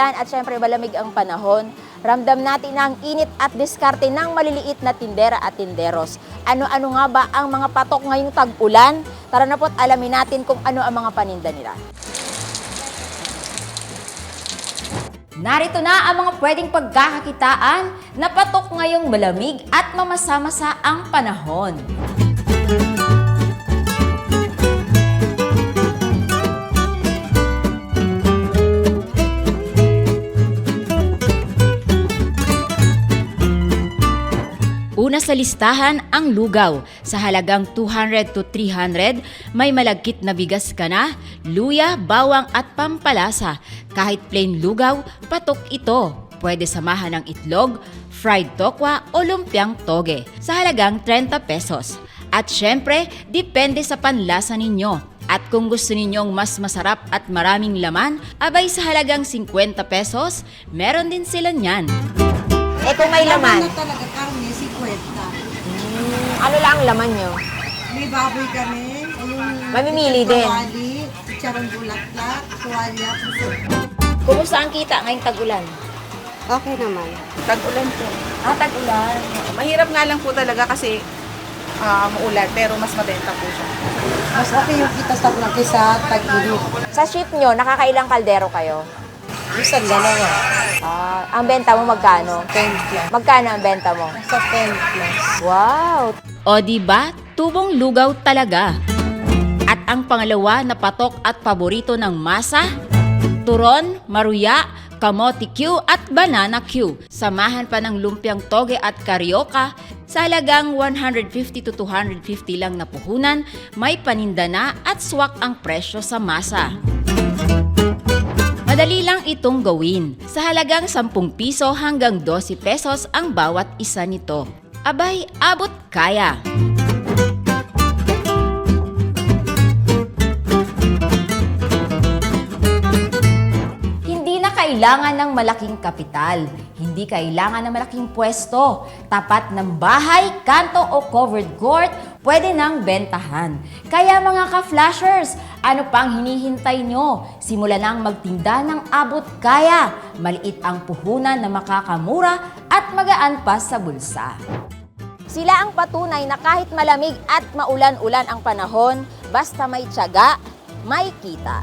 maulan at syempre malamig ang panahon, ramdam natin ang init at diskarte ng maliliit na tindera at tinderos. Ano-ano nga ba ang mga patok ngayong tag-ulan? Tara na po't alamin natin kung ano ang mga paninda nila. Narito na ang mga pwedeng pagkakakitaan na patok ngayong malamig at mamasa-masa ang panahon. Una sa listahan ang lugaw. Sa halagang 200 to 300, may malagkit na bigas ka na, luya, bawang at pampalasa. Kahit plain lugaw, patok ito. Pwede samahan ng itlog, fried tokwa o lumpiang toge sa halagang 30 pesos. At syempre, depende sa panlasa ninyo. At kung gusto ninyong mas masarap at maraming laman, abay sa halagang 50 pesos, meron din sila niyan. Eh kung may laman, Ano talaga karne, si Kwenta. Ano lang ang laman nyo? May baboy kami. Yung Mamimili din. Kawali, charong bulaklak, tuwalya, puso. Kumusta ang kita ngayong tag-ulan? Okay naman. Tag-ulan po. Ah, tag-ulan. Mahirap nga lang po talaga kasi ah, maulan pero mas mabenta po siya. Mas okay yung kita sa kaysa tag-init. Sa ship nyo, nakakailang kaldero kayo? Isang dalawa. Ah, ang benta mo magkano? 10 plus. Magkano ang benta mo? Sa 10 plus. Wow! O di ba? Tubong lugaw talaga. At ang pangalawa na patok at paborito ng masa, turon, maruya, kamote Q at banana Q. Samahan pa ng lumpiang toge at karyoka sa halagang 150 to 250 lang na puhunan, may paninda na at swak ang presyo sa masa. Madali lang itong gawin. Sa halagang 10 piso hanggang 12 pesos ang bawat isa nito. Abay, abot kaya. Hindi na kailangan ng malaking kapital. Hindi kailangan ng malaking pwesto. Tapat ng bahay, kanto o covered court, pwede nang bentahan. Kaya mga ka-flashers, ano pang hinihintay nyo? Simula nang magtinda ng abot kaya. Maliit ang puhunan na makakamura at magaan pa sa bulsa. Sila ang patunay na kahit malamig at maulan-ulan ang panahon, basta may tiyaga, may kita.